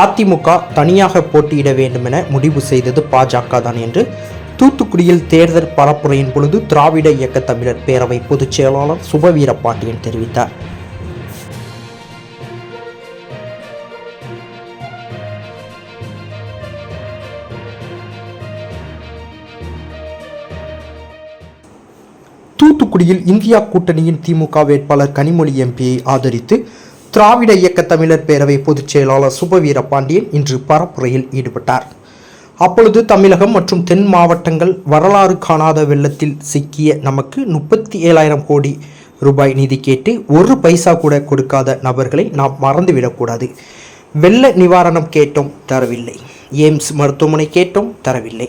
அதிமுக தனியாக போட்டியிட வேண்டும் என முடிவு செய்தது பாஜக தான் என்று தூத்துக்குடியில் தேர்தல் பரப்புரையின் பொழுது திராவிட இயக்க தமிழர் பேரவை பொதுச் செயலாளர் சுபவீர பாண்டியன் தெரிவித்தார். தூத்துக்குடியில் இந்தியா கூட்டணியின் திமுக வேட்பாளர் கனிமொழி எம்பியை ஆதரித்து திராவிட இயக்க தமிழர் பேரவை பொதுச் செயலாளர் சுபவீர பாண்டியன் இன்று பரப்புரையில் ஈடுபட்டார். அப்பொழுது தமிழகம் மற்றும் தென் மாவட்டங்கள் வரலாறு காணாத வெள்ளத்தில் சிக்கிய நமக்கு முப்பத்தி ஏழாயிரம் கோடி ரூபாய் நிதி கேட்டு ஒரு பைசா கூட கொடுக்காத நபர்களை நாம் மறந்துவிடக்கூடாது வெள்ள நிவாரணம் கேட்டோம் தரவில்லை. எய்ம்ஸ் மருத்துவமனை கேட்டோம் தரவில்லை.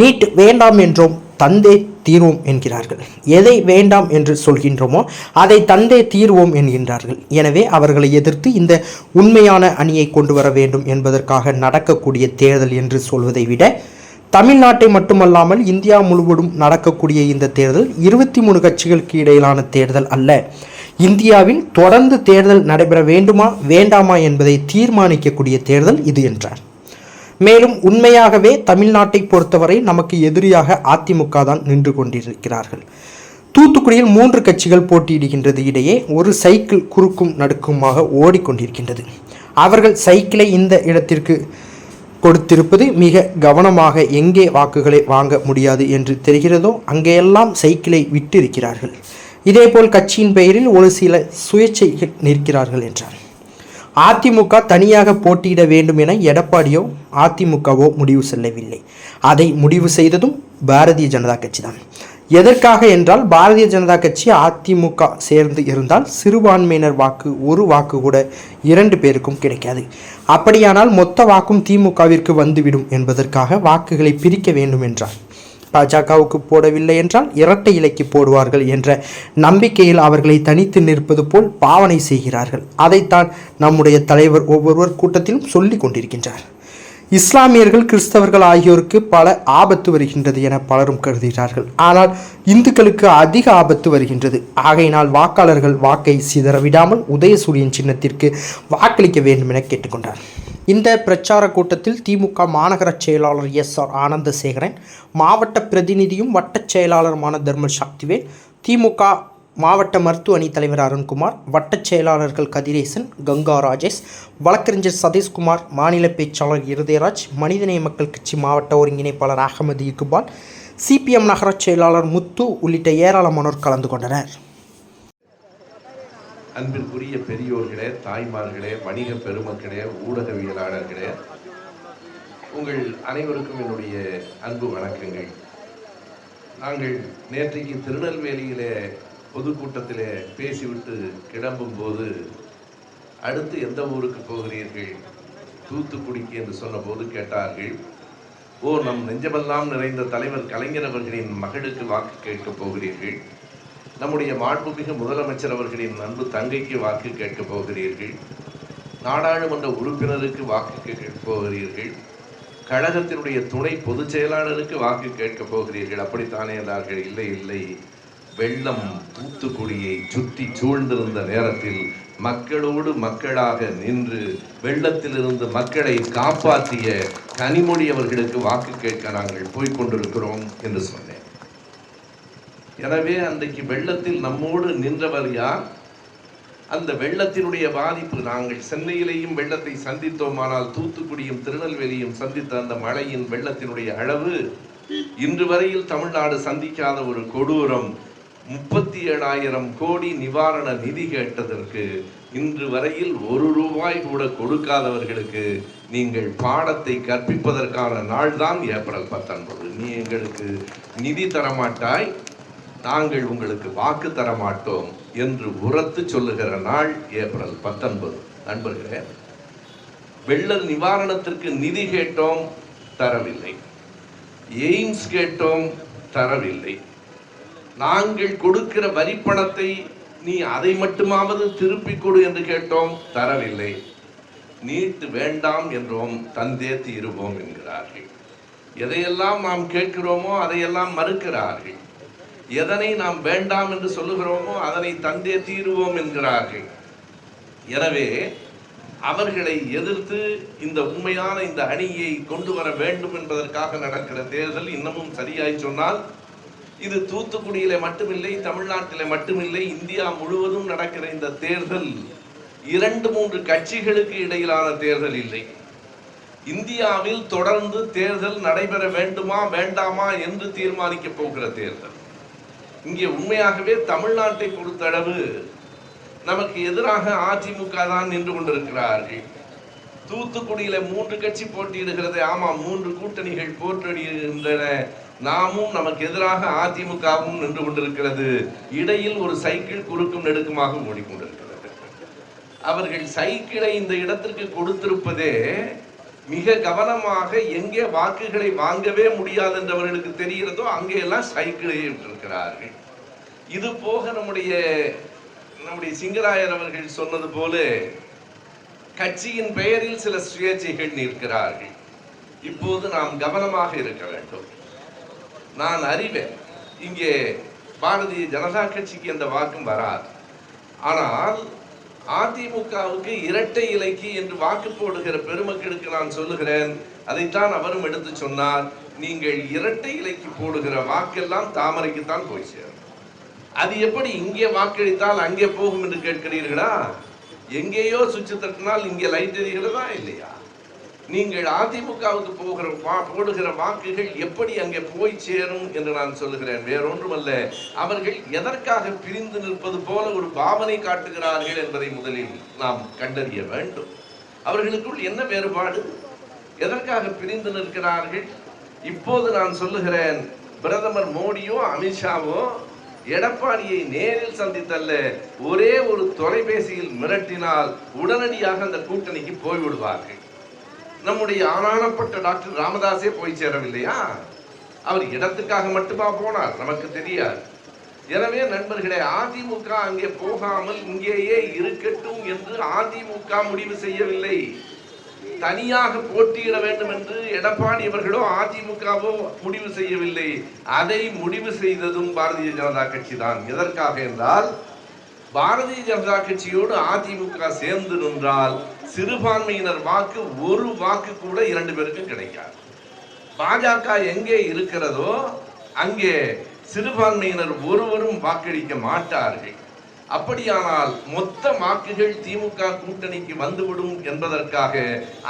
நீட் வேண்டாம் என்றோம் தந்தே தீர்வோம் என்கிறார்கள். எதை வேண்டாம் என்று சொல்கின்றோமோ அதை தந்தே தீர்வோம் என்கின்றார்கள். எனவே அவர்களை எதிர்த்து இந்த உண்மையான அணியை கொண்டு வர வேண்டும் என்பதற்காக நடக்கக்கூடிய தேர்தல் என்று சொல்வதை விட தமிழ்நாட்டை மட்டுமல்லாமல் இந்தியா முழுவதும் நடக்கக்கூடிய இந்த தேர்தல் இருபத்தி மூணு கட்சிகளுக்கு இடையிலான தேர்தல் அல்ல. இந்தியாவில் தொடர்ந்து தேர்தல் நடைபெற வேண்டுமா வேண்டாமா என்பதை தீர்மானிக்கக்கூடிய தேர்தல் இது என்றார். மேலும் உண்மையாகவே தமிழ்நாட்டை பொறுத்தவரை நமக்கு எதிரியாக அதிமுக தான் நின்று கொண்டிருக்கிறார்கள். தூத்துக்குடியில் மூன்று கட்சிகள் போட்டியிடுகின்றது. இடையே ஒரு சைக்கிள் குறுக்கும் நடுக்குமாக ஓடிக்கொண்டிருக்கின்றது அவர்கள் சைக்கிளை இந்த இடத்திற்கு கொடுத்திருப்பது மிக கவனமாக எங்கே வாக்குகளை வாங்க முடியாது என்று தெரிகிறதோ அங்கேயெல்லாம் சைக்கிளை விட்டிருக்கிறார்கள். இதேபோல் கட்சியின் பெயரில் ஒரு சில சுயேட்சைகள் நிற்கிறார்கள் என்றார். அதிமுக தனியாக போட்டியிட வேண்டும் என எடப்பாடியோ அதிமுகவோ முடிவு செல்லவில்லை. அதை முடிவு செய்ததும் பாரதிய ஜனதா கட்சி தான் எதற்காக என்றால் பாரதிய ஜனதா கட்சி அதிமுக சேர்ந்து இருந்தால் சிறுபான்மையினர் வாக்கு ஒரு வாக்கு கூட இரண்டு பேருக்கும் கிடைக்காது. அப்படியானால் மொத்த வாக்கும் திமுகவிற்கு வந்துவிடும் என்பதற்காக வாக்குகளை பிரிக்க வேண்டும் என்றார். பாஜகவுக்கு போடவில்லை என்றால் இரட்டை இலைக்கு போடுவார்கள் என்ற நம்பிக்கையில் அவர்களை தனித்து நிற்பது போல் பாவனை செய்கிறார்கள். அதைத்தான் நம்முடைய தலைவர் ஒவ்வொருவர் கூட்டத்திலும் சொல்லி கொண்டிருக்கின்றார். இஸ்லாமியர்கள் கிறிஸ்தவர்கள் ஆகியோருக்கு பல ஆபத்து வருகின்றது என பலரும் கருதுகிறார்கள். ஆனால் இந்துக்களுக்கு அதிக ஆபத்து வருகின்றது. ஆகையினால் வாக்காளர்கள் வாக்கை சிதறவிடாமல் உதயசூரியன் சின்னத்திற்கு வாக்களிக்க வேண்டும் என கேட்டுக்கொண்டார். இந்த பிரச்சார கூட்டத்தில் திமுக மாநகர செயலாளர் எஸ் ஆர் ஆனந்தசேகரன் மாவட்ட பிரதிநிதியும் வட்டச் செயலாளருமான தர்மல் சக்திவேல் திமுக மாவட்ட மருத்துவ அணி தலைவர் அருண்குமார் வட்டச் செயலாளர்கள் கதிரேசன் கங்கா ராஜேஷ் வழக்கறிஞர் சதீஷ்குமார் மாநில பேச்சாளர் இருதயராஜ் மனிதநேய மக்கள் கட்சி மாவட்ட ஒருங்கிணைப்பாளர் அகமது இக்பால் சிபிஎம் நகரச் செயலாளர் முத்து உள்ளிட்ட ஏராளமானோர் கலந்து கொண்டனர். அன்பிற்குரிய பெரியோர்களே தாய்மார்களே வணிக பெருமக்களே ஊடகவியலாளர்களே உங்கள் அனைவருக்கும் என்னுடைய அன்பு வணக்கங்கள். நாங்கள் நேற்றைக்கு திருநெல்வேலியிலே பொதுக்கூட்டத்திலே பேசிவிட்டு கிளம்பும் போது அடுத்து எந்த ஊருக்கு போகிறீர்கள்? தூத்துக்குடிக்கு என்று சொன்னபோது கேட்டார்கள் ஓ நம் நெஞ்சமெல்லாம் நிறைந்த தலைவர் கலைஞர் அவர்களின் மகளுக்கு வாக்கு கேட்கப் போகிறீர்கள். நம்முடைய மாண்புமிகு முதலமைச்சர் அவர்களின் அன்பு தங்கைக்கு வாக்கு கேட்கப் போகிறீர்கள். நாடாளுமன்ற உறுப்பினருக்கு வாக்கு கேட்கப் போகிறீர்கள். கழகத்தினுடைய துணை பொதுச் செயலாளருக்கு வாக்கு கேட்கப் போகிறீர்கள். அப்படித்தானே என்றார்கள். இல்லை இல்லை. வெள்ளம் தூத்துக்குடியை சுற்றி சூழ்ந்திருந்த நேரத்தில் மக்களோடு மக்களாக நின்று வெள்ளத்திலிருந்து மக்களை காப்பாற்றிய கனிமொழி அவர்களுக்கு வாக்கு கேட்க நாங்கள் போய்க் கொண்டிருக்கிறோம் என்று சொன்னேன். எனவே அன்றைக்கு வெள்ளத்தில் நம்மோடு நின்றவர் யார்? அந்த வெள்ளத்தினுடைய பாதிப்பு நாங்கள். சென்னையிலேயும் வெள்ளத்தை சந்தித்தோமானால் தூத்துக்குடியும் திருநெல்வேலியும் சந்தித்த அந்த மழையின் வெள்ளத்தினுடைய அளவு இன்று வரையில் தமிழ்நாடு சந்திக்காத ஒரு கொடூரம். முப்பத்தி ஏழாயிரம் கோடி நிவாரண நிதி கேட்டதற்கு இன்று வரையில் ஒரு ரூபாய் கூட கொடுக்காதவர்களுக்கு நீங்கள் பாடத்தை கற்பிப்பதற்கான நாள்தான் ஏப்ரல் பத்தொன்பது. நீ எங்களுக்கு நிதி தரமாட்டாய் நாங்கள் உங்களுக்கு வாக்கு தரமாட்டோம் என்று உரத்து சொல்லுகிற நாள் ஏப்ரல் பத்தொன்பது. நண்பர்களே வெள்ள நிவாரணத்திற்கு நிதி கேட்டோம் தரவில்லை. எய்ம்ஸ் கேட்டோம் தரவில்லை. நாங்கள் கொடுக்கிற வரிப்பணத்தை நீ அதை மட்டுமாவது திருப்பிக் கொடு என்று கேட்டோம் தரவில்லை. நீட்டு வேண்டாம் என்றோம் தந்தே தீருவோம் என்கிறார்கள். எதையெல்லாம் நாம் கேட்கிறோமோ அதையெல்லாம் மறுக்கிறார்கள். எதனை நாம் வேண்டாம் என்று சொல்லுகிறோமோ அதனை தந்தே தீருவோம் என்கிறார்கள். எனவே அவர்களை எதிர்த்து இந்த உண்மையான இந்த அணியை கொண்டு வர வேண்டும் என்பதற்காக நடக்கிற தேர்தல் இன்னமும் சரியாய் சொன்னால் இது தூத்துக்குடியில மட்டுமில்லை தமிழ்நாட்டில மட்டுமில்லை இந்தியா முழுவதும் நடக்கிற இந்த தேர்தல் இரண்டு மூன்று கட்சிகளுக்கு இடையிலான தேர்தல் இல்லை. இந்தியாவில் தொடர்ந்து தேர்தல் நடைபெற வேண்டுமா வேண்டாமா என்று தீர்மானிக்க போகிற தேர்தல். இங்கே உண்மையாகவே தமிழ்நாட்டை பொறுத்தளவு நமக்கு எதிராக அதிமுக தான் நின்று கொண்டிருக்கிறார்கள். தூத்துக்குடியில மூன்று கட்சி போட்டியிடுகிறது ஆமா மூன்று கூட்டணிகள் போட்டியிடுகின்றன நாமும் நமக்கு எதிராக அதிமுகவும் நின்று கொண்டிருக்கிறது. இடையில் ஒரு சைக்கிள் குறுக்கும் நெடுக்குமாக ஓடிக்கொண்டிருக்கிறது. அவர்கள் சைக்கிளை இந்த இடத்திற்கு கொடுத்திருப்பதே மிக கவனமாக எங்கே வாக்குகளை வாங்கவே முடியாது என்றவர்களுக்கு தெரிகிறதோ அங்கேயெல்லாம் சைக்கிளை விட்டிருக்கிறார்கள். இது போக நம்முடைய நம்முடைய சிங்கராயர் அவர்கள் சொன்னது போல கட்சியின் பெயரில் சில சுயேட்சைகள் நிற்கிறார்கள். இப்போது நாம் கவனமாக இருக்க வேண்டும். நான் அறிவேன். இங்கே பாரதிய ஜனதா கட்சிக்கு எந்த வாக்கும் வராது. ஆனால் அதிமுகவுக்கு இரட்டை இலைக்கு என்று வாக்கு போடுகிற பெருமக்களுக்கு நான் சொல்லுகிறேன். அதைத்தான் அவரும் எடுத்து சொன்னார். நீங்கள் இரட்டை இலைக்கு போடுகிற வாக்கெல்லாம் தாமரைக்கு தான் போய் சேரும். அது எப்படி இங்கே வாக்களித்தால் அங்கே போகும் என்று கேட்கிறீர்களா? எங்கேயோ சுவிட்ச் தட்டினால் இங்கே லைட் எரிகிறதா இல்லையா? நீங்கள் அதிமுகவுக்கு போகிற வா- போடுகிற வாக்குகள் எப்படி அங்கே போய் சேரும் என்று நான் சொல்லுகிறேன். வேறொன்றுமல்ல. அவர்கள் எதற்காக பிரிந்து நிற்பது போல ஒரு பாவனை காட்டுகிறார்கள் என்பதை முதலில் நாம் கண்டறிய வேண்டும். அவர்களுக்குள் என்ன வேறுபாடு? எதற்காக பிரிந்து நிற்கிறார்கள்? இப்போது நான் சொல்லுகிறேன் பிரதமர் மோடியோ அமித்ஷாவோ எடப்பாடியை நேரில் சந்தித்தல்ல. ஒரே ஒரு தொலைபேசியில் மிரட்டினால் உடனடியாக அந்த கூட்டணிக்கு போய்விடுவார்கள். நம்முடைய ஆனானப்பட்ட டாக்டர் ராமதாஸே போய் சேரவில்லையா? அவர் இடத்துக்காக மட்டுமா போனார்? நமக்கு தெரியாது. எனவே நண்பர்களே அதிமுக அங்கே போகாமல் இங்கேயே இருக்கட்டும் என்று அதிமுக முடிவு செய்யவில்லை. தனியாக போட்டியிட வேண்டும் என்று எடப்பாடி அவர்களோ அதிமுகவோ முடிவு செய்யவில்லை. அதை முடிவு செய்ததும் பாரதிய ஜனதா கட்சி தான் எதற்காக என்றால் பாரதிய ஜனதா கட்சியோடு அதிமுக சேர்ந்து நின்றால் சிறுபான்மையினர் வாக்கு ஒரு வாக்கு கூட இரண்டு பேருக்கும் கிடைக்காது. பாஜக எங்கே இருக்கிறதோ அங்கே சிறுபான்மையினர் ஒருவரும் வாக்களிக்க மாட்டார்கள். அப்படியானால் மொத்த வாக்குகள் திமுக கூட்டணிக்கு வந்துவிடும் என்பதற்காக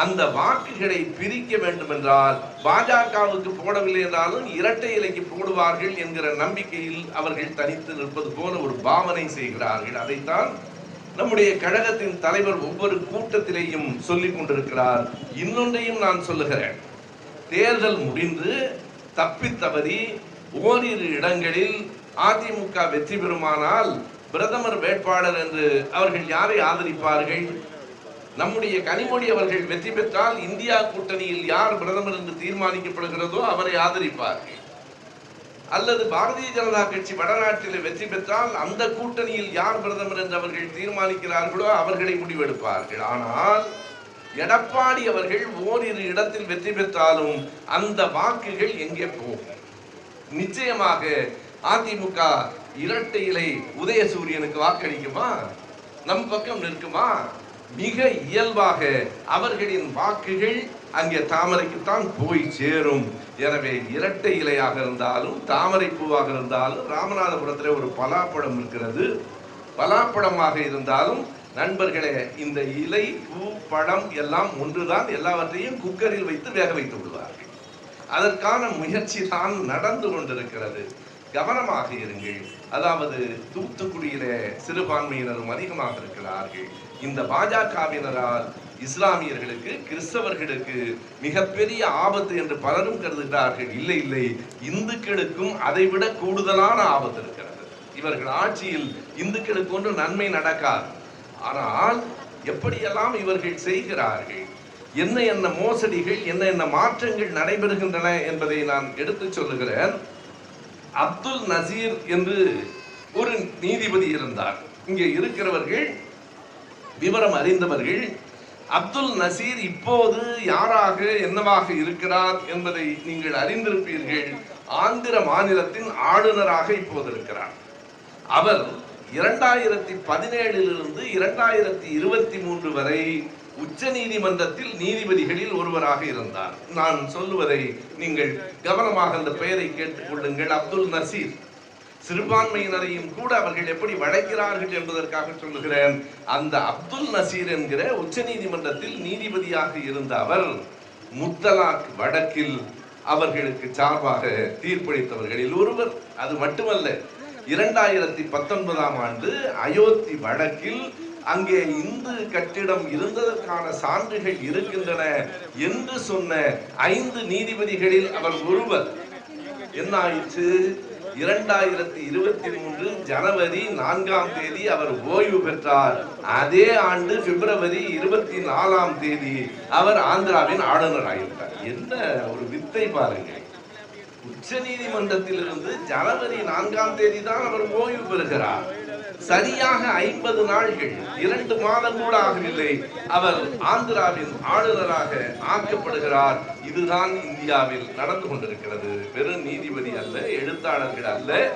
அந்த வாக்குகளை பிரிக்க வேண்டும் என்றால் பாஜகவுக்கு போடவில்லை என்றாலும் இரட்டை இலைக்கு போடுவார்கள் என்கிற நம்பிக்கையில் அவர்கள் தனித்து நிற்பது போல ஒரு பாவனை செய்கிறார்கள். அதைத்தான் நம்முடைய கழகத்தின் தலைவர் ஒவ்வொரு கூட்டத்திலேயும் சொல்லிக் கொண்டிருக்கிறார். இன்னொன்றையும் நான் சொல்லுகிறேன். தேர்தல் முடிந்து தப்பித்தவறி ஓரிரு இடங்களில் அதிமுக வெற்றி பெறுமானால் பிரதமர் வேட்பாளர் என்று அவர்கள் யாரை ஆதரிப்பார்கள்? நம்முடைய கனிமொழி அவர்கள் வெற்றி பெற்றால் இந்தியா கூட்டணியில் யார் பிரதமர் என்று தீர்மானிக்கப்படுகிறதோ அவரை ஆதரிப்பார்கள். அல்லது பாரதிய ஜனதா கட்சி வடநாட்டில் வெற்றி பெற்றால் அந்த கூட்டணியில் யார் பிரதமர் என்று அவர்கள் தீர்மானிக்கிறார்களோ அவர்களை முடிவெடுப்பார்கள். ஆனால் எடப்பாடி அவர்கள் ஓரிரு இடத்தில் வெற்றி பெற்றாலும் அந்த வாக்குகள் எங்கே போகும்? நிச்சயமாக அதிமுக இரட்டை இலை உதயசூரியனுக்கு வாக்களிக்குமா? நம் பக்கம் நிற்குமா? மிக இயல்பாக அவர்களின் வாக்குகள் அங்கே தாமரைக்குத்தான் போய் சேரும். எனவே இரட்டை இலையாக இருந்தாலும் தாமரை பூவாக இருந்தாலும் ராமநாதபுரத்தில் ஒரு பலாப்பழம் இருக்கிறது. பலாப்பழமாக இருந்தாலும் நண்பர்களே இந்த இலை பூ பழம் எல்லாம் ஒன்றுதான் எல்லாவற்றையும் குக்கரில் வைத்து வேக வைத்து விடுவார்கள். அதற்கான முயற்சி தான் நடந்து கொண்டிருக்கிறது. கவனமாக இருங்கள். அதாவது தூத்துக்குடியில சிறுபான்மையினரும் அதிகமாக இருக்கிறார்கள். இந்த பாஜகவினரால் இஸ்லாமியர்களுக்கு கிறிஸ்தவர்களுக்கு மிகப்பெரிய ஆபத்து என்று பலரும் கருதுகிறார்கள். இல்லை இல்லை. இந்துக்களுக்கும் அதைவிட கூடுதலான ஆபத்து இருக்கிறது. இவர்கள் ஆட்சியில் இந்துக்களுக்கு ஒன்று நன்மை நடக்காது. ஆனால் எப்படியெல்லாம் இவர்கள் செய்கிறார்கள்? என்ன என்ன மோசடிகள் என்ன என்ன மாற்றங்கள் நடைபெறுகின்றன என்பதை நான் எடுத்துச் சொல்லுகிறேன். அப்துல் நசீர் என்று ஒரு நீதிபதி இருந்தார். இங்கே இருக்கிறவர்கள் விவரம் அறிந்தவர்கள் அப்துல் நசீர் இப்போது யாராக என்னவாக இருக்கிறார் என்பதை நீங்கள் அறிந்திருப்பீர்கள். ஆந்திர மாநிலத்தின் ஆளுநராக இப்போது இருக்கிறார். அவர் இரண்டாயிரத்தி பதினேழிலிருந்து இரண்டாயிரத்தி இருபத்தி மூன்று வரை உச்ச நீதிமன்றத்தில் நீதிபதிகளில் ஒருவராக இருந்தார். நான் சொல்லுவதை நீங்கள் கவனமாக அந்த பெயரை கேட்டுக் கொள்ளுங்கள் அப்துல் நசீர். சிறுபான்மையினரையும் கூட அவர்கள் எப்படி வளைக்கிறார்கள் என்பதற்காக சொல்லுகிறேன். அந்த அப்துல் நசீர் என்கிற உச்ச நீதிமன்றத்தில் நீதிபதியாக இருந்த அவர் முத்தலாக் வடக்கில் அவர்களுக்கு சார்பாக தீர்ப்பளித்தவர்களில் ஒருவர். அது மட்டுமல்ல இரண்டாயிரத்தி பத்தொன்பதாம் ஆண்டு அயோத்தி வழக்கில் அங்கே இந்து கட்டிடம் இருந்ததற்கான சான்றுகள் இருக்கின்றன என்று சொன்ன ஐந்து நீதிபதிகளில் அவர் ஒருவர். என்ன ஆயிற்று இரண்டாயிரத்தி இருபத்தி மூன்று ஜனவரி நான்காம் தேதி அவர் ஓய்வு பெற்றார். அதே ஆண்டு பிப்ரவரி இருபத்தி நாலாம் தேதி அவர் ஆந்திராவின் ஆளுநர் ஆகிவிட்டார் என்ன ஒரு வித்தை பாருங்கள் உச்ச நீதிமன்றத்திலிருந்து ஜனவரி நான்காம் தேதி தான் அவர் ஓய்வு பெறுகிறார். சரியாக ஐம்பது நாள்கள் இரண்டு மாதம் கூட ஆகவில்லை. அவர் ஆந்திராவின் ஆளுநராக ஆக்கப்படுகிறார். இதுதான் இந்தியாவில் நடந்து கொண்டிருக்கிறது. வெறும் நீதிபதி அல்ல எழுத்தாளர்கள் அல்ல.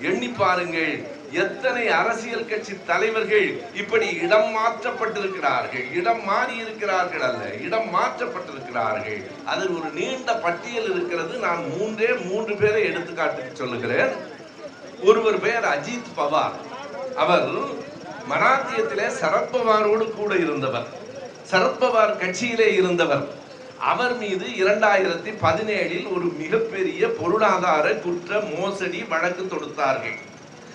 எண்ணி பாருங்கள் எத்தனை அரசியல் கட்சி தலைவர்கள் இப்படி இடம் மாற்றப்பட்டிருக்கிறார்கள்? இடம் மாறி இருக்கிறார்கள் அல்ல இடம் மாற்றப்பட்டிருக்கிறார்கள். அதில் ஒரு நீண்ட பட்டியல் இருக்கிறது. நான் மூன்றே மூன்று பேரை எடுத்துக்காட்டுக்கு சொல்லுகிறேன். ஒருவர் பெயர் அஜித் பவார். அவர் மராத்தியத்திலே சரத்பவாரோடு கூட இருந்தவர். சரத்பவார் கட்சியிலே இருந்தவர். அவர் மீது இரண்டாயிரத்தி பதினேழில் ஒரு மிகப்பெரிய பொருளாதார குற்ற மோசடி வழக்கு தொடுத்தார்கள்.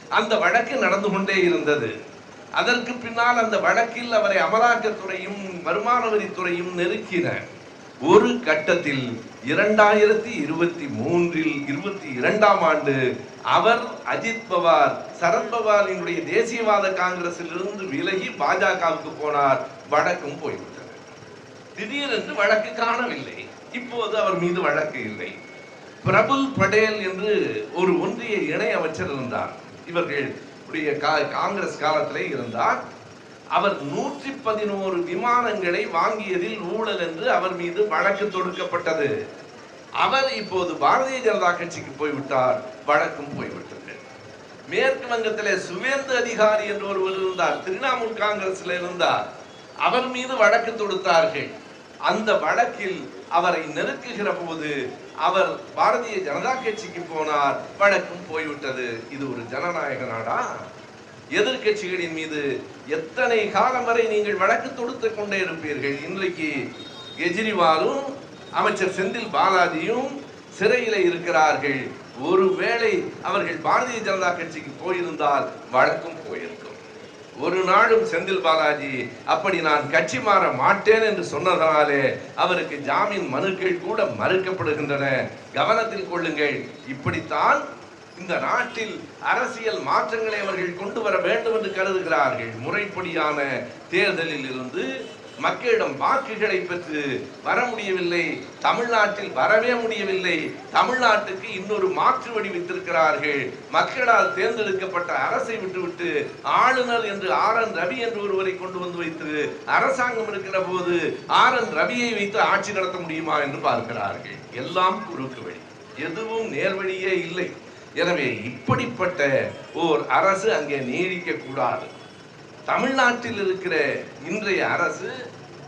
அந்த வழக்கு நடந்து கொண்டே இருந்தது. அதற்கு பின்னால் அந்த வழக்கில் அவரை அமலாக்கத்துறையும் வருமான வரித்துறையும் நெருக்கின. ஒரு கட்டத்தில் இரண்டாயிரத்தி இருபத்தி மூன்றில் இருபத்தி இரண்டாம் ஆண்டு அவர் அஜித் பவார் சரத்பவாரினுடைய தேசியவாத காங்கிரஸில் இருந்து விலகி பாஜகவுக்கு போனார். வழக்கும் போய்விட்டது. திடீரென்று வழக்கு காணவில்லை. இப்போது அவர் மீது வழக்கு இல்லை. பிரபுல் படேல் என்று ஒரு ஒன்றிய இணை அமைச்சர் இருந்தார். இவர்கள் உடைய காங்கிரஸ் காலத்திலே இருந்தார். அவர் நூற்றி பதினோரு விமானங்களை வாங்கியதில் ஊழல் என்று அவர் மீது வழக்கு தொடுக்கப்பட்டது. அவர் இப்போது பாரதிய ஜனதா கட்சிக்கு போய்விட்டார். வழக்கும் போய்விட்டது. மேற்கு வங்கத்திலே சுவேந்து அதிகாரி என்று ஒருவர் இருந்தார். திரிணாமுல் காங்கிரஸ்ல இருந்தார். அவர் மீது வழக்கு தொடுத்தார்கள். அந்த வழக்கில் அவரை நெருக்குகிற போது அவர் பாரதிய ஜனதா கட்சிக்கு போனார். வழக்கும் போய்விட்டது. இது ஒரு ஜனநாயக நாடா? எதிர்க்கட்சிகளின் மீது எத்தனை காலம் வரை நீங்கள் வழக்கு தொடுத்து கொண்டே இருப்பீர்கள்? இன்றைக்கு கெஜ்ரிவாலும் அமைச்சர் செந்தில் பாலாஜியும் சிறையில் இருக்கிறார்கள். ஒருவேளை அவர்கள் பாரதிய ஜனதா கட்சிக்கு போயிருந்தால் வழக்கும் போயிருக்கும். ஒரு நாளும் செந்தில் பாலாஜி அப்படி நான் கட்சி மாற மாட்டேன் என்று சொன்னதனாலே அவருக்கு ஜாமீன் மனுக்கள் கூட மறுக்கப்படுகின்றன. கவனத்தில் கொள்ளுங்கள். இப்படித்தான் இந்த நாட்டில் அரசியல் மாற்றங்களை அவர்கள் கொண்டு வர வேண்டும் என்று கருதுகிறார்கள். முறைப்படியான தேர்தலில் இருந்து மக்களிடம் வாக்குகளை பெற்று வர முடியவில்லை. தமிழ்நாட்டில் வரவே முடியவில்லை. தமிழ்நாட்டுக்கு இன்னொரு மாற்று வடிவித்திருக்கிறார்கள் மக்களால் தேர்ந்தெடுக்கப்பட்ட அரசை விட்டுவிட்டு ஆளுநர் என்று ஆர் என் ரவி என்று ஒருவரை கொண்டு வந்து வைத்து அரசாங்கம் இருக்கிற போது ஆர் என் ரவியை வைத்து ஆட்சி நடத்த முடியுமா என்று பார்க்கிறார்கள். எல்லாம் குறுக்கு வழி. எதுவும் நேர்வழியே இல்லை. எனவே இப்படிப்பட்ட ஓர் அரசு அங்கே நீடிக்க கூடாது. தமிழ்நாட்டில் இருக்கிற இன்றைய அரசு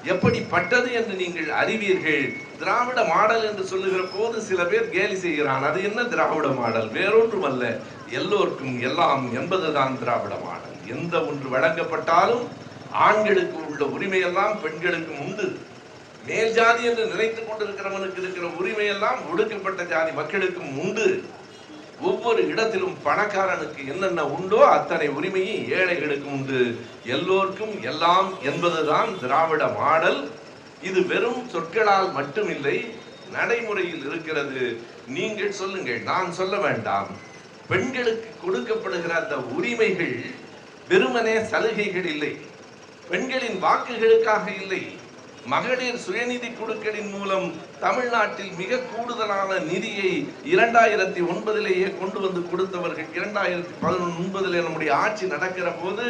எப்படிப்பட்டது என்று நீங்கள் அறிவீர்கள்? திராவிட மாடல் என்று சொல்லுகிற போது சில பேர் கேலி செய்கிறான். அது என்ன திராவிட மாடல்? வேறொன்றும் அல்ல எல்லோருக்கும் எல்லாம் என்பதுதான் திராவிட மாடல். எந்த ஒன்று வழங்கப்பட்டாலும் ஆண்களுக்கு உள்ள உரிமையெல்லாம் பெண்களுக்கும் உண்டு. மேல் ஜாதி என்று நினைத்துக் கொண்டிருக்கிறவனுக்கு இருக்கிற உரிமையெல்லாம் ஒடுக்கப்பட்ட ஜாதி மக்களுக்கும் உண்டு. ஒவ்வொரு இடத்திலும் பணக்காரனுக்கு என்னென்ன உண்டோ அத்தனை உரிமையும் ஏழைகளுக்கும் உண்டு. எல்லோருக்கும் எல்லாம் என்பதுதான் திராவிட மாடல். இது வெறும் சொற்களால் மட்டுமில்லை நடைமுறையில் இருக்கிறது. நீங்கள் சொல்லுங்கள் நான் சொல்ல வேண்டாம். பெண்களுக்கு கொடுக்கப்படுகிற அந்த உரிமைகள் வெறுமனே சலுகைகள் இல்லை. பெண்களின் வாக்குகளுக்காக இல்லை. மகளிர் சுயநிதி குழுக்களின் மூலம் தமிழ்நாட்டில் மிக கூடுதலான நிதியை இரண்டாயிரத்தி ஒன்பதிலேயே கொண்டு வந்து கொடுத்தவர்கள் இரண்டாயிரத்தி பதினொன்பதிலே நம்முடைய ஆட்சி நடக்கிற போது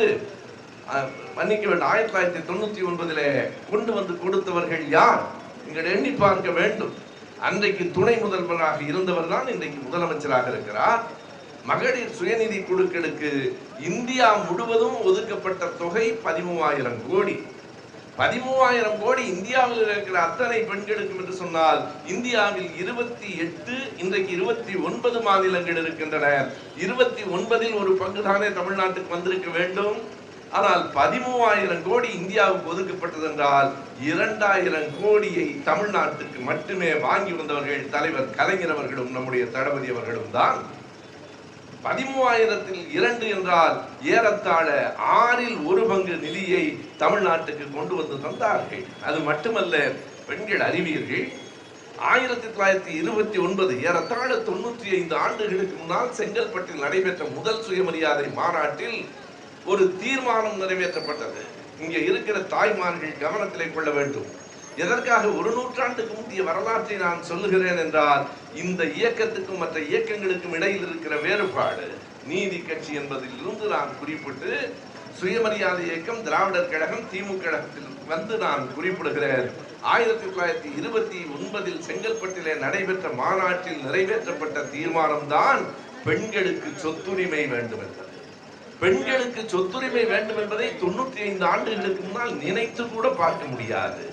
மன்னிக்க வேண்டும் ஆயிரத்தி தொள்ளாயிரத்தி தொண்ணூத்தி ஒன்பதிலே கொண்டு வந்து கொடுத்தவர்கள் யார்? நீங்கள் எண்ணி பார்க்க வேண்டும். அன்றைக்கு துணை முதல்வராக இருந்தவர் தான் இன்றைக்கு முதலமைச்சராக இருக்கிறார். மகளிர் சுயநிதி குழுக்களுக்கு இந்தியா முழுவதும் ஒதுக்கப்பட்ட தொகை பதிமூவாயிரம் கோடி. பதிமூவாயிரம் கோடி இந்தியாவில் இருக்கிற அத்தனை பெண்களுக்கும் என்று சொன்னால் இந்தியாவில் இருபத்தி எட்டு இன்றைக்கு இருபத்தி ஒன்பது மாநிலங்கள் இருக்கின்றன. இருபத்தி ஒன்பதில் ஒரு பங்கு தானே தமிழ்நாட்டுக்கு வந்திருக்க வேண்டும். ஆனால் பதிமூவாயிரம் கோடி இந்தியாவுக்கு ஒதுக்கப்பட்டது என்றால் இரண்டாயிரம் கோடியை தமிழ்நாட்டுக்கு மட்டுமே வாங்கி வந்தவர்கள் தலைவர் கலைஞர் அவர்களும் நம்முடைய தளபதி அவர்களும் தான். பதிமூவாயிரத்தில் இரண்டு என்றால் ஏறத்தாழ ஆறில் ஒரு பங்கு நிதியை தமிழ்நாட்டுக்கு கொண்டு வந்து தந்தார்கள். அது மட்டுமல்ல பெண்கள் அறிவீர்கள் ஆயிரத்தி தொள்ளாயிரத்தி இருபத்தி ஒன்பது ஏறத்தாழ தொண்ணூற்றி ஐந்து ஆண்டுகளுக்கு முன்னால் செங்கல்பட்டில் நடைபெற்ற முதல் சுயமரியாதை மாநாட்டில் ஒரு தீர்மானம் நிறைவேற்றப்பட்டது. இங்கே இருக்கிற தாய்மார்கள் கவனத்திலே கொள்ள வேண்டும். எதற்காக ஒரு நூற்றாண்டுக்கு முந்தைய வரலாற்றை நான் சொல்லுகிறேன் என்றால் இந்த இயக்கத்துக்கும் மற்ற இயக்கங்களுக்கும் இடையில் இருக்கிற வேறுபாடு நீதி கட்சி என்பதில் இருந்து நான் குறிப்பிட்டு சுயமரியாதை இயக்கம் திராவிடர் கழகம் திமுக கழகத்தில் வந்து நான் குறிப்பிடுகிறேன். ஆயிரத்தி தொள்ளாயிரத்தி இருபத்தி ஒன்பதில் செங்கல்பட்டிலே நடைபெற்ற மாநாட்டில் நிறைவேற்றப்பட்ட தீர்மானம்தான் பெண்களுக்கு சொத்துரிமை வேண்டும் என்பது. பெண்களுக்கு சொத்துரிமை வேண்டும் என்பதை தொண்ணூற்றி ஐந்து ஆண்டுகளுக்கு முன்னால் நினைத்து கூட பார்க்க முடியாது.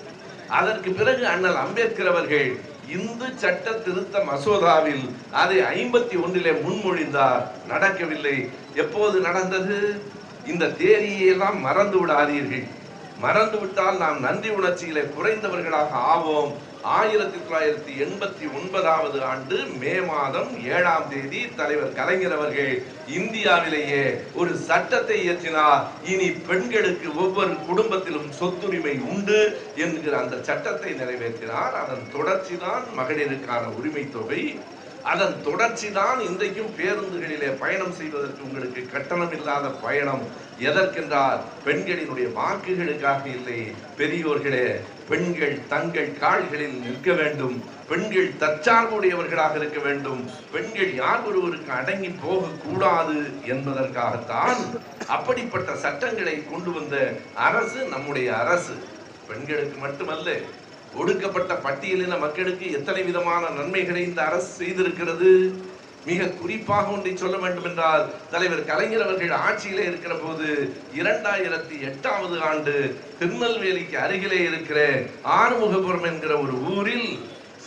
அதற்கு பிறகு அண்ணல் அம்பேத்கர் அவர்கள் இந்து சட்ட திருத்த மசோதாவில் அதை ஐம்பத்தி ஒன்றிலே முன்மொழிந்தார். நடக்கவில்லை. எப்போது நடந்தது? இந்த தேதியெல்லாம் மறந்து விடாதீர்கள் மறந்து விட்டால் நாம் நன்றி உணர்ச்சியிலே குறைந்தவர்களாக ஆவோம். ஆயிரத்தி தொள்ளாயிரத்தி எண்பத்தி ஒன்பதாவது ஆண்டு மே மாதம் ஏழாம் தேதி தலைவர் கலைஞர் அவர்கள் இந்தியாவிலேயே ஒரு சட்டத்தை இயற்றினார். இனி பெண்களுக்கு ஒவ்வொரு குடும்பத்திலும் சொத்துரிமை உண்டு என்கிற அந்த சட்டத்தை நிறைவேற்றினார். அதன் தொடர்ச்சி தான் மகளிருக்கான உரிமை தொகை. அதன் தொடர்ச்சி தான் இன்றைக்கும் பேருந்துகளிலே பயணம் செய்வதற்கு உங்களுக்கு கட்டணம் இல்லாத பயணம். எதற்கென்றால் பெண்களினுடைய வாக்குகளுக்காக இல்லை. பெரியோர்களே பெண்கள் தங்கள் கால்களில் நிற்க வேண்டும். பெண்கள் தற்சார்புடையவர்களாக இருக்க வேண்டும். பெண்கள் யார் ஒருவருக்கு அடங்கி போகக்கூடாது என்பதற்காகத்தான் அப்படிப்பட்ட சட்டங்களை கொண்டு வந்த அரசு நம்முடைய அரசு. பெண்களுக்கு மட்டுமல்ல ஒடுக்கப்பட்ட பட்டியலின மக்களுக்கு எத்தனை விதமான நன்மைகளை இந்த அரசு செய்திருக்கிறது? மிக குறிப்பாக ஒன்றை சொல்ல வேண்டும் என்றால் தலைவர் கலைஞர் அவர்கள் ஆட்சியிலே இருக்கிற போது இரண்டாயிரத்தி எட்டாவது ஆண்டு திருநெல்வேலிக்கு அருகிலே இருக்கிற ஆறுமுகபுரம் என்கிற ஒரு ஊரில்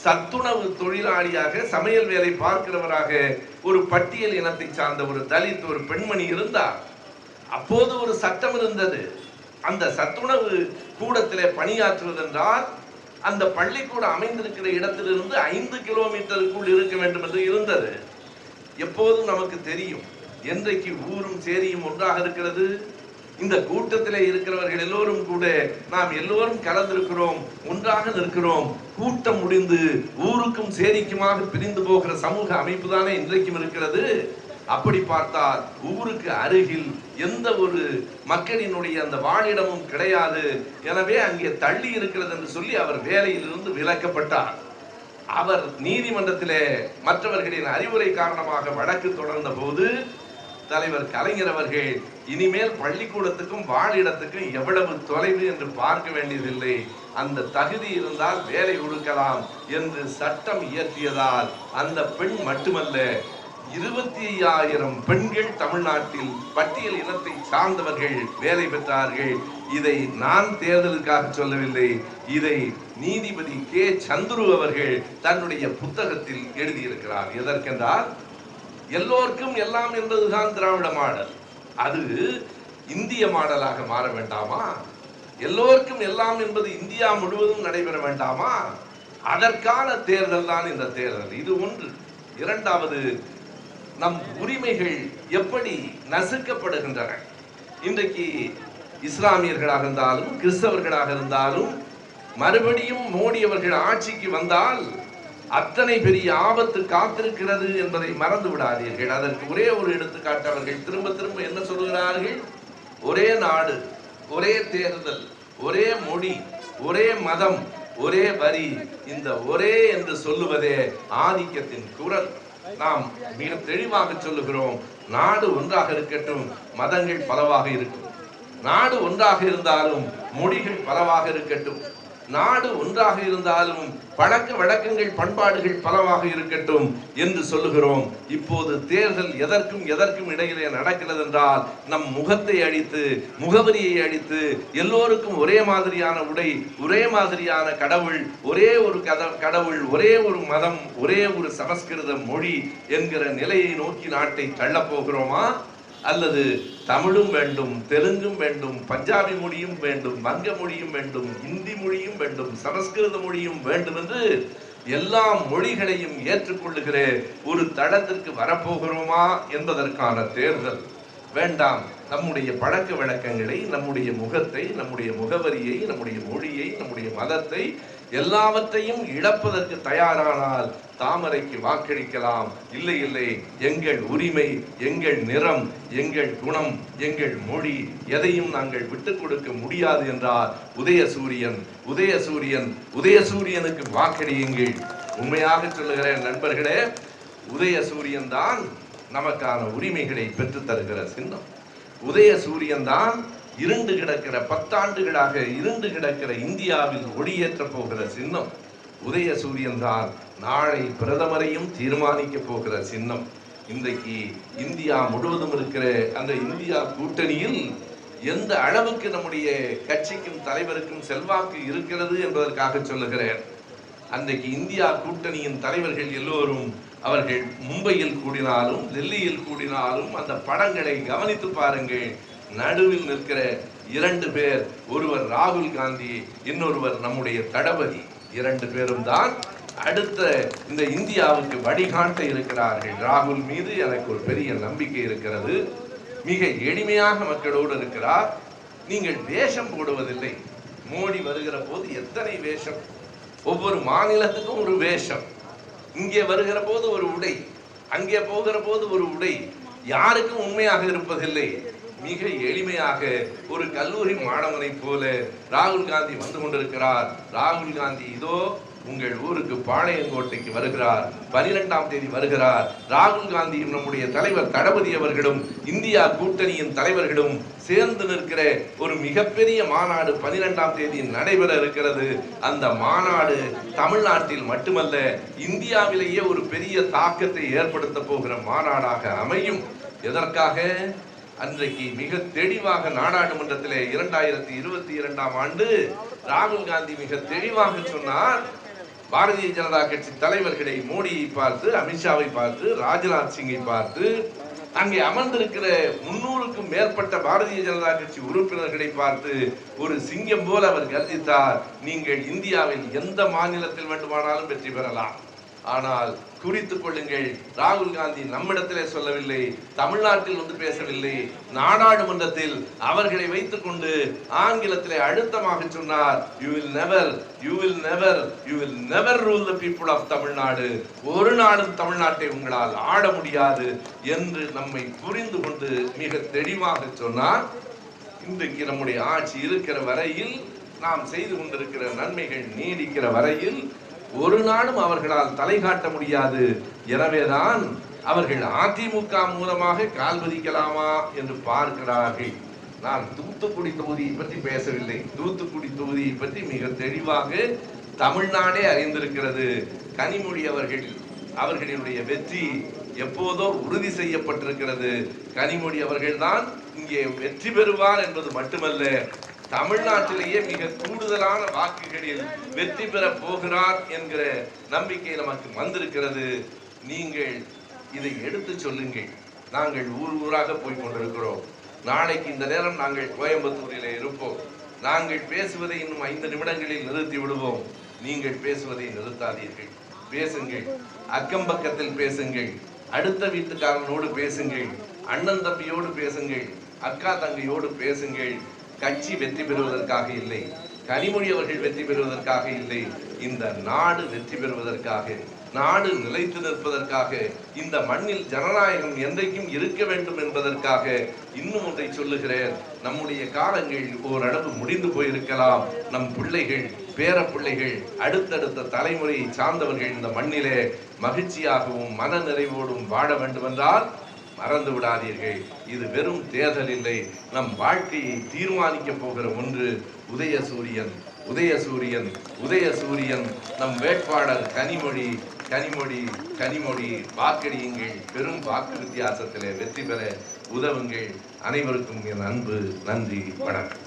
சத்துணவு தொழிலாளியாக சமையல் வேலை பார்க்கிறவராக ஒரு பட்டியல் இனத்தை சார்ந்த ஒரு தலித் ஒரு பெண்மணி இருந்தார். அப்போது ஒரு சட்டம் இருந்தது. அந்த சத்துணவு கூடத்திலே பணியாற்றுவதென்றால் அந்த பள்ளிக்கூடம் அமைந்திருக்கிற இடத்திலிருந்து ஐந்து கிலோமீட்டருக்குள் இருக்க வேண்டும் என்று இருந்தது. எப்போதும் நமக்கு தெரியும். என்றைக்கு ஊரும் சேரியும் ஒன்றாக இருக்கிறது. இந்த கூட்டத்திலே இருக்கிறவர்கள் எல்லோரும் கூட நாம் எல்லோரும் கலந்திருக்கிறோம் ஒன்றாக நிற்கிறோம். கூட்டம் முடிந்து ஊருக்கும் சேரிக்குமாக பிரிந்து போகிற சமூக அமைப்பு தானே இன்றைக்கும் இருக்கிறது. அப்படி பார்த்தால் ஊருக்கு அருகில் எந்த ஒரு மக்களினுடைய அந்த வாழிடமும் கிடையாது. எனவே அங்கே தள்ளி இருக்கிறது என்று சொல்லி அவர் வேலையிலிருந்து விலக்கப்பட்டார். அவர் நீதிமன்றத்திலே மற்றவர்களின் அறிவுரை காரணமாக வழக்கு தொடர்ந்த போது தலைவர் கலைஞர் அவர்கள் இனிமேல் பள்ளிக்கூடத்துக்கும் வாழிடத்துக்கும் எவ்வளவு தொலைவு என்று பார்க்க வேண்டியதில்லை. அந்த தகுதி இருந்தால் வேலை கொடுக்கலாம் என்று சட்டம் இயற்றியதால் அந்த பெண் மட்டுமல்ல இருபத்தி ஐயாயிரம் பெண்கள் தமிழ்நாட்டில் பட்டியல் இனத்தை சார்ந்தவர்கள் வேலை பெற்றார்கள். இதை நான் தேர்தலுக்காக சொல்லவில்லை. இதை நீதிபதி கே. சந்துரு அவர்கள் தன்னுடைய புத்தகத்தில் எழுதியிருக்கிறார். எதற்கென்றால் எல்லோருக்கும் எல்லாம் என்பதுதான் திராவிட மாடல். அது இந்திய மாடலாக மாற வேண்டாமா? எல்லோருக்கும் எல்லாம் என்பது இந்தியா முழுவதும் நடைபெற வேண்டாமா? அதற்கான தேர்தல் தான் இந்த தேர்தல். இது ஒன்று. இரண்டாவது நம் உரிமைகள் எப்படி நசுக்கப்படுகின்றன? இன்றைக்கு இஸ்லாமியர்களாக இருந்தாலும் கிறிஸ்தவர்களாக இருந்தாலும் மறுபடியும் மோடி அவர்கள் ஆட்சிக்கு வந்தால் அத்தனை பெரிய ஆபத்து காத்திருக்கிறது என்பதை மறந்து விடாதீர்கள். அதற்கு ஒரே ஒரு எடுத்துக்காட்டு அவர்கள் திரும்ப திரும்ப என்ன சொல்கிறார்கள்? ஒரே நாடு ஒரே தேர்தல் ஒரே மொழி ஒரே மதம் ஒரே வரி இந்த ஒரே என்று சொல்லுவதே ஆதிக்கத்தின் குரல். நாம் மிக தெளிவாக சொல்லுகிறோம் நாடு ஒன்றாக இருக்கட்டும் மதங்கள் பலவாக இருக்கும். நாடு ஒன்றாக இருந்தாலும் மொழிகள் பலவாக இருக்கட்டும். நாடு ஒன்றாக இருந்தாலும் பழக்க வழக்கங்கள் பண்பாடுகள் பலவாக இருக்கட்டும் என்று சொல்லுகிறோம். இப்போது தேர்தல் எதற்கும் எதற்கும் இடையிலே நடக்கிறது என்றால் நம் முகத்தை அடித்து முகவரியை அடித்து எல்லோருக்கும் ஒரே மாதிரியான உடை ஒரே மாதிரியான கடவுள் ஒரே ஒரு கத கடவுள் ஒரே ஒரு மதம் ஒரே ஒரு சமஸ்கிருத மொழி என்கிற நிலையை நோக்கி நாட்டை தள்ளப் போகிறோமா? அல்லது தமிழும் வேண்டும் தெலுங்கும் வேண்டும் பஞ்சாபி மொழியும் வேண்டும் வங்க மொழியும் வேண்டும் இந்தி மொழியும் வேண்டும் சமஸ்கிருத மொழியும் வேண்டும் என்று எல்லா மொழிகளையும் ஏற்றுக்கொள்ளுகிற ஒரு தளத்திற்கு வரப்போகிறோமா என்பதற்கான தேர்தல். வேண்டாம். நம்முடைய பழக்க வழக்கங்களை நம்முடைய முகத்தை நம்முடைய முகவரியை நம்முடைய மொழியை நம்முடைய மதத்தை எல்லாவற்றையும் இழப்பதற்கு தயாரானால் தாமரைக்கு வாக்களிக்கலாம். இல்லை இல்லை எங்கள் உரிமை எங்கள் நிறம் எங்கள் குணம் எங்கள் மொழி எதையும் நாங்கள் விட்டுக் கொடுக்க முடியாது என்றார் உதயசூரியன். உதயசூரியன் உதயசூரியனுக்கு வாக்களியுங்கள். உண்மையாக சொல்லுகிறேன் நண்பர்களே உதயசூரியன் தான் நமக்கான உரிமைகளை பெற்றுத் தருகிற சின்னம். உதயசூரியன் தான் இருண்டு கிடக்கிற பத்தாண்டுகளாக இருண்டு கிடக்கிற இந்தியாவில் ஒளியேற்ற போகிற சின்னம் உதய தான் நாளை பிரதமரையும் தீர்மானிக்க போகிற சின்னம். இன்றைக்கு இந்தியா முழுவதும் இருக்கிற அந்த இந்தியா கூட்டணியில் எந்த அளவுக்கு நம்முடைய கட்சிக்கும் தலைவருக்கும் செல்வாக்கு இருக்கிறது என்பதற்காக சொல்லுகிறேன். அன்றைக்கு இந்தியா கூட்டணியின் தலைவர்கள் எல்லோரும் அவர்கள் மும்பையில் கூடினாலும் டெல்லியில் கூடினாலும் அந்த படங்களை கவனித்து பாருங்கள். நடுவில் நிற்கிற இரண்டு பேர் ஒருவர் ராகுல் காந்தி இன்னொருவர் நம்முடைய தளபதி. இரண்டு பேரும் தான் அடுத்த இந்த இந்தியாவுக்கு வழிகாட்ட இருக்கிறார்கள். ராகுல் மீது எனக்கு ஒரு பெரிய நம்பிக்கை இருக்கிறது. மிக எளிமையாக மக்களோடு இருக்கிறார். நீங்கள் வேஷம் போடுவதில்லை. மோடி வருகிற போது எத்தனை வேஷம்? ஒவ்வொரு மாநிலத்துக்கும் ஒரு வேஷம். இங்கே வருகிற போது ஒரு உடை அங்கே போகிற போது ஒரு உடை. யாருக்கும் உண்மையாக இருப்பதில்லை. மிக எளிமையாக ஒரு கல்லூரி மாணவனைப் போல ராகுல் காந்தி வந்து கொண்டிருக்கிறார். ராகுல் காந்தி இதோ உங்கள் ஊருக்கு பாளையங்கோட்டைக்கு வருகிறார். பனிரெண்டாம் தேதி வருகிறார். ராகுல் காந்தியும் நம்முடைய தலைவர் தளபதி அவர்களும் இந்தியா கூட்டணியின் தலைவர்களும் சேர்ந்து நிற்கிற ஒரு மிகப்பெரிய மாநாடு பனிரெண்டாம் தேதி நடைபெற இருக்கிறது. அந்த மாநாடு தமிழ்நாட்டில் மட்டுமல்ல இந்தியாவிலேயே ஒரு பெரிய தாக்கத்தை ஏற்படுத்த போகிற மாநாடாக அமையும். எதற்காக? அன்றைக்கு மிக தெளிவாக நாடாளுமன்றத்திலே இரண்டாயிரத்தி இருபத்தி இரண்டாம் ஆண்டு ராகுல் காந்தி மிக தெளிவாக சொன்னார். பாரதிய ஜனதா கட்சி தலைவர்களை மோடியை பார்த்து அமித்ஷாவை பார்த்து ராஜ்நாத் சிங்கை பார்த்து அங்கே அமர்ந்திருக்கிற முன்னூறுக்கும் மேற்பட்ட பாரதிய ஜனதா கட்சி உறுப்பினர்களை பார்த்து ஒரு சிங்கம் போல அவர் கர்ஜித்தார். நீங்கள் இந்தியாவில் எந்த மாநிலத்தில் வேண்டுமானாலும் வெற்றி பெறலாம். ஆனால் குறித்துக் கொள்ளுங்கள். ராகுல் காந்தி நம்மிடத்திலே சொல்லவில்லை தமிழ்நாட்டில் வந்து பேசவில்லை. நாடாளுமன்றத்தில் அவர்களை வைத்துக் கொண்டு ஆங்கிலத்திலே அழுத்தமாக சொன்னார் you will never you will never you will never rule the people of Tamil Nadu. ஒரு நாளும் தமிழ்நாட்டை உங்களால் ஆட முடியாது என்று நம்மை புரிந்து கொண்டு மிக தெளிவாக சொன்னார். இன்றைக்கு நம்முடைய ஆட்சி இருக்கிற வரையில் நாம் செய்து கொண்டிருக்கிற நன்மைகள் நீடிக்கிற வரையில் ஒரு நாளும் அவர்களால் தலை காட்ட முடியாது. எனவேதான் அவர்கள் அதிமுக மூலமாக கால் பதிக்கலாமா என்று பார்க்கிறார்கள். நான் தூத்துக்குடி தொகுதியை பற்றி பேசவில்லை. தூத்துக்குடி தொகுதியை பற்றி மிக தெளிவாக தமிழ்நாடே அறிந்திருக்கிறது. கனிமொழி அவர்கள் அவர்களுடைய வெற்றி எப்போதோ உறுதி செய்யப்பட்டிருக்கிறது. கனிமொழி அவர்கள்தான் இங்கே வெற்றி பெறுவார் என்பது மட்டுமல்ல தமிழ்நாட்டிலேயே மிக கூடுதலான வாக்குகளில் வெற்றி பெற போகிறார் என்கிற நம்பிக்கை நமக்கு வந்திருக்கிறது. நீங்கள் இதை எடுத்து சொல்லுங்கள். நாங்கள் ஊர் ஊராக போய் கொண்டிருக்கிறோம். நாளைக்கு இந்த நேரம் நாங்கள் கோயம்புத்தூரில் இருப்போம். நாங்கள் பேசுவதை இன்னும் ஐந்து நிமிடங்களில் நிறுத்தி விடுவோம். நீங்கள் பேசுவதை நிறுத்தாதீர்கள். பேசுங்கள். அக்கம் பக்கத்தில் பேசுங்கள். அடுத்த வீட்டுக்காரனோடு பேசுங்கள். அண்ணன் தம்பியோடு பேசுங்கள். அக்கா தங்கையோடு பேசுங்கள். கட்சி வெற்றி பெறுவதற்காக இல்லை கனிமொழி அவர்கள் வெற்றி பெறுவதற்காக இல்லை இந்த நாடு வெற்றி பெறுவதற்காக நாடு நிலைத்து நிற்பதற்காக இந்த மண்ணில் ஜனநாயகம் என்றைக்கும் இருக்க வேண்டும் என்பதற்காக இன்னும் ஒன்றை சொல்லுகிறேன். நம்முடைய காலங்கள் ஓரளவு முடிந்து போயிருக்கலாம். நம் பிள்ளைகள் பேர பிள்ளைகள் அடுத்தடுத்த தலைமுறையை சார்ந்தவர்கள் இந்த மண்ணிலே மகிழ்ச்சியாகவும் மன நிறைவோடும் வாழ வேண்டுமென்றால் மறந்து விடாதீர்கள். இது வெறும் தேர்தல் இல்லை. நம் வாழ்க்கையை தீர்மானிக்க போகிற ஒன்று உதய சூரியன் உதய சூரியன் உதய சூரியன் நம் வேட்பாளர் கனிமொழி கனிமொழி கனிமொழி. வாக்களியுங்கள். பெரும் வாக்கு வித்தியாசத்தில் வெற்றி பெற உதவுங்கள். அனைவருக்கும் என் அன்பு நன்றி வணக்கம்.